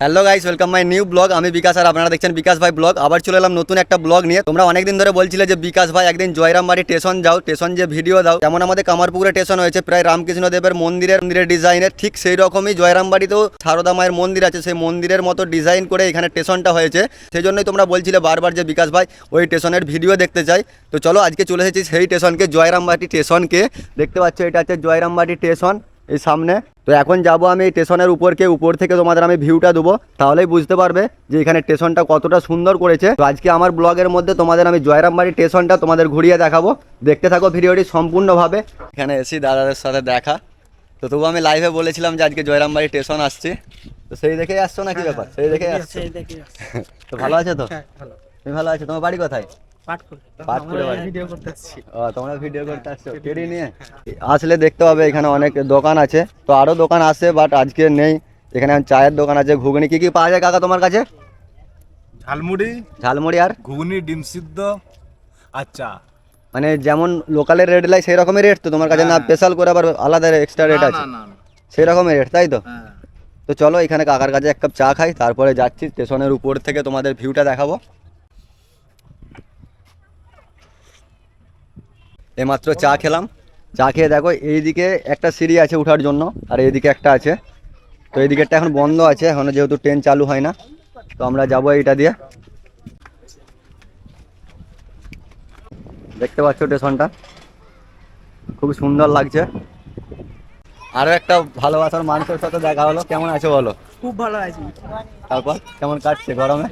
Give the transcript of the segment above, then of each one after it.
Hello guys welcome my new blog আমি বিকাশ আর আপনারা দেখছেন বিকাশ ভাই ব্লগ আবার চলে এলাম নতুন একটা ব্লগ নিয়ে। তোমরা অনেকদিন ধরে বলছিলে যে বিকাশ ভাই একদিন জয়রামবাড়ি স্টেশন যাও। স্টেশন যে ভিডিও দাও, যেমন আমাদের কামারপুকুরে স্টেশন হয়েছে, প্রায় রামকৃষ্ণ দেবের মন্দিরের মন্দিরের ডিজাইনের ঠিক সেই রকমই জয়রামবাড়িতেও সারদা মায়ের মন্দির আছে, সেই মন্দিরের মতো ডিজাইন করে এখানে স্টেশনটা হয়েছে। সেই জন্যই তোমরা বলছিলে বারবার যে বিকাশ ভাই ওই স্টেশনের ভিডিও দেখতে চাই। তো চলো আজকে চলে এসেছি সেই স্টেশনকে জয়রামবাটি স্টেশনকে দেখতে পাচ্ছ, এটা হচ্ছে জয়রামবাটি স্টেশন এই সামনে। তো এখন যাব আমি এই স্টেশনের উপরকে উপর থেকে তোমাদের আমি ভিউটা দেবো। তাহলেই বুঝতে পারবে যে এখানে স্টেশনটা কতটা সুন্দর করেছে। তো আজকে আমার ব্লগের মধ্যে তোমাদের আমি জয়রামবাড়ি স্টেশনটা তোমাদের ঘুরিয়ে দেখাবো। দেখতে থাকো ভিডিওটি সম্পূর্ণভাবে। এখানে এসি দাদাদের সাথে দেখা। তো তবু আমি লাইভে বলেছিলাম যে আজকে জয়রামবাড়ি স্টেশন আসছি। তো সেই দেখেই আসছো নাকি ব্যাপার? সেই দেখেই আসছো? দেখে তো ভালো আছে তো? হ্যাঁ ভালো আছো? তোমার বাড়ি কোথায়? পাঠ করে। পাটকুড়ে বাড়ি। ভিডিও করতে আসছি ও তোমরা ভিডিও করতে আসছো। কেডি নিয়ে আসলে দেখতে পাবে এখানে অনেক দোকান আছে। তো আরও দোকান আছে বাট আজকে নেই। এখানে চায়ের দোকান আছে। ঘুগনি কি কি পাওয়া যায় কাকা তোমার কাছে? ঝালমুড়ি ঝালমুড়ি আর? ঘুগনি ডিম সিদ্ধ। আচ্ছা। মানে যেমন লোকালের রেট লাই সেই রকমের রেট তো? তোমার কাছে না হ্যাঁ। স্পেশাল করে আবার আলাদা এক্সট্রা রেট আছে? না না সেই রকমের রেট তাই তো? হ্যাঁ। তো চলো এখানে কাকার কাছে এক কাপ চা খাই তারপরে যাচ্ছি স্টেশনের উপর থেকে তোমাদের ভিউটা দেখাবো। এইমাত্র চা খেলাম। চা খেয়ে দেখো এইদিকে একটা সিঁড়ি আছে ওঠার জন্য আর এইদিকে একটা আছে। তো এই দিকেরটা এখন বন্ধ আছে এখনও যেহেতু ট্রেন চালু হয় না। তো আমরা যাব এইটা দিয়ে। দেখতে পাচ্ছ স্টেশনটা? খুব সুন্দর লাগছে। আরও একটা ভালোবাসার মানুষের সাথে দেখা হলো। কেমন আছো বলো? খুব ভালো আছি। তারপর কেমন কাটছে গরমে?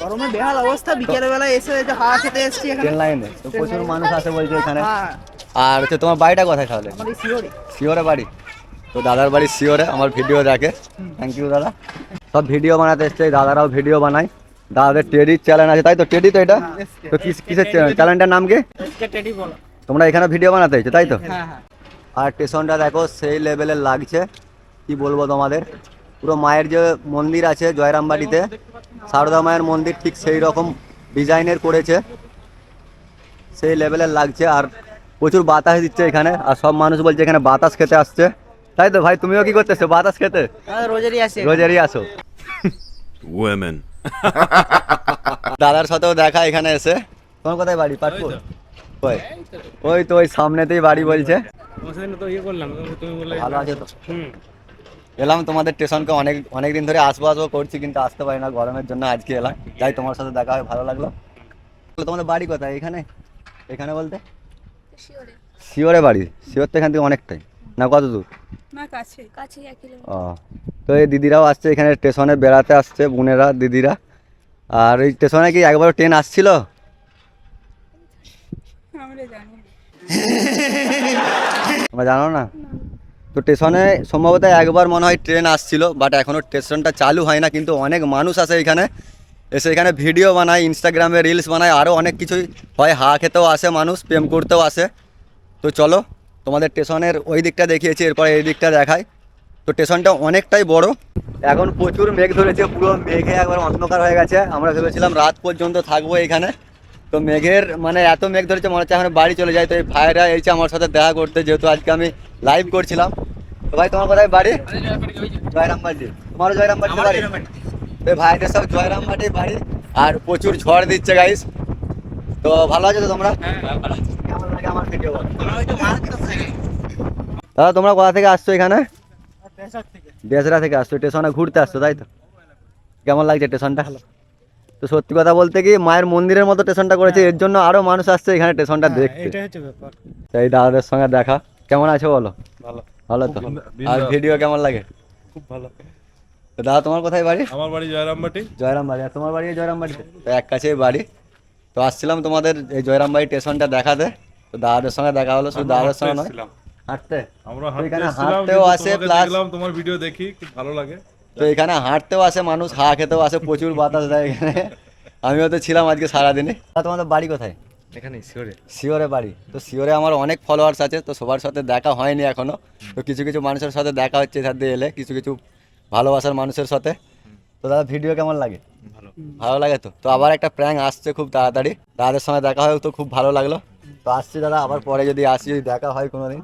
গরমে বেহাল অবস্থা বিকেল বেলা এসে যে হাওয়া খেতে এসেছি এখানে। ট্রেন লাইনে তো প্রচুর মানুষ আসে বলছে এখানে। হ্যাঁ। আর হচ্ছে তোমার বাড়িটা কোথায় তাহলে? আমাদের বাড়ি। তো দাদার বাড়ি শিওরে আমার ভিডিও দেখে। থ্যাংক ইউ দাদা। সব ভিডিও বানাতে এসছে দাদারাও ভিডিও বানায়। দাদাদের টেডির চ্যানেল আছে তাই তো টেডি তো এটা? তো কিস কিসের চ্যানেলটার নাম কি? তোমরা এখানে ভিডিও বানাতে এসছো তাই তো? হ্যাঁ হ্যাঁ। আর স্টেশনটা দেখো সেই লেভেলের লাগছে। কি বলব তোমাদের? পুরো মায়ের যে মন্দির আছে জয়রামবাড়িতে সারদা মায়ের মন্দির ঠিক সেই রকম ডিজাইনের করেছে। সেই লেভেলের লাগছে আর প্রচুর বাতাস দিচ্ছে এখানে আর সব মানুষ বলছে এখানে বাতাস খেতে আসছে। তাই তো ভাই তুমিও কি করতেছো? বাতাস খেতে? রোজেরই আসে রোজেরই আসো। Women. দাদার সাথেও দেখা এখানে এসে। তোমার কোথায় বাড়ি? পাটপুর? ওই ওই তো ওই সামনেতেই বাড়ি বলছে। তো ইয়ে করলাম ভালো আছে তো? হুম। এলাম তোমাদের স্টেশনকে অনেক অনেক দিন ধরে আসব আসব করছি কিন্তু আসতে পারি না গরমের জন্য আজকে এলাম। যাই তোমার সাথে দেখা হয় ভালো লাগল। তো তোমাদের বাড়ি কোথায়? এখানে? এখানে বলতে? শিওরে। বাড়ি? শিওর তো এখান থেকে অনেকটাই। না কত দূর? না কাছে। কাছে ও তো এই দিদিরাও আসছে এখানে স্টেশনে বেড়াতে আসছে বোনেরা দিদিরা। আর এই স্টেশনে কি একবার ট্রেন আসছিল? আমরা তোমরা জানো না তো স্টেশনে সম্ভবত একবার মনে হয় ট্রেন আসছিল বাট এখনও স্টেশনটা চালু হয় না, কিন্তু অনেক মানুষ আসে এখানে। এসে এখানে ভিডিও বানায় ইনস্টাগ্রামে রিলস বানায় আরও অনেক কিছুই হয়। হা খেতেও আসে মানুষ, প্রেম করতেও আসে। তো চলো, তোমাদের স্টেশনের ওই দিকটা দেখিয়েছি, এরপরে এই দিকটা দেখায় তো স্টেশনটা অনেকটাই বড়। এখন প্রচুর মেঘ ধরেছে, পুরো মেঘে একবার অন্ধকার হয়ে গেছে। আমরা ভেবেছিলাম রাত পর্যন্ত থাকব এখানে। তো মেঘের মানে এত মেঘ ধরেছে মনে হচ্ছে এখন বাড়ি চলে যায়। তো এই ভাইরা এসেছে আমার সাথে দেখা করতে যেহেতু আজকে আমি লাইভ করছিলাম। তো ভাই তোমার কোথায় বাড়ি? জয়রামবাটি। তোমারও জয়রামবাটি বাড়ি? তো এই ভাইদের সব জয়রামবাটি বাড়ি আর প্রচুর ঝড় দিচ্ছে গাইস তো ভালো আছো তো তোমরা? কেমন লাগে আমার ভিডিও দাদা তোমরা কোথা থেকে আসছো এখানে? বেসরা থেকে। আসছো স্টেশনে ঘুরতে আসছো তাই তো? কেমন লাগছে স্টেশনটা তো সত্যি কথা বলতে কি মায়ের মন্দিরের মতো স্টেশনটা করেছে এর জন্য আরও মানুষ আসছে এখানে স্টেশনটা দেখতে। হচ্ছে ব্যাপার। তাই দাদাদের সঙ্গে দেখা। কেমন আছো বলো? ভালো। ভালো তো? আর ভিডিও কেমন লাগে? খুব ভালো। দাদা তোমার কোথায় বাড়ি? আমার বাড়ি জয়রামবাটি। জয়রাম বাড়ি আর তোমার বাড়ি জয়রাম বাড়িতে তো এক কাছেই বাড়ি। তো আসছিলাম তোমাদের এই জয়রাম বাড়ি স্টেশনটা দেখাতে। তো দাদাদের সঙ্গে দেখা হলো শুধু দাদাদের সঙ্গে নয়। হাঁটতে। আমরা হাঁটতেও আসে প্লাস তোমার ভিডিও দেখি খুব ভালো লাগে। তো এখানে হাঁটতেও আসে মানুষ হা খেতেও আসে প্রচুর বাতাস দেয় এখানে। আমিও তো ছিলাম আজকে সারাদিনে। তোমাদের বাড়ি কোথায়? এখানে শিওরে শিওরে বাড়ি। তো শিওরে আমার অনেক ফলোয়ার্স আছে তো সবার সাথে দেখা হয়নি এখনও। তো কিছু কিছু মানুষের সাথে দেখা হচ্ছে এখান দিয়ে এলে কিছু কিছু ভালোবাসার মানুষের সাথে। তো দাদা ভিডিও কেমন লাগে? ভালো। ভালো লাগে তো? তো আবার একটা প্র্যাঙ্ক আসছে খুব তাড়াতাড়ি। দাদাদের সঙ্গে দেখা হয় তো খুব ভালো লাগল। তো আসছি দাদা আবার পরে যদি আসি যদি দেখা হয় কোনোদিন।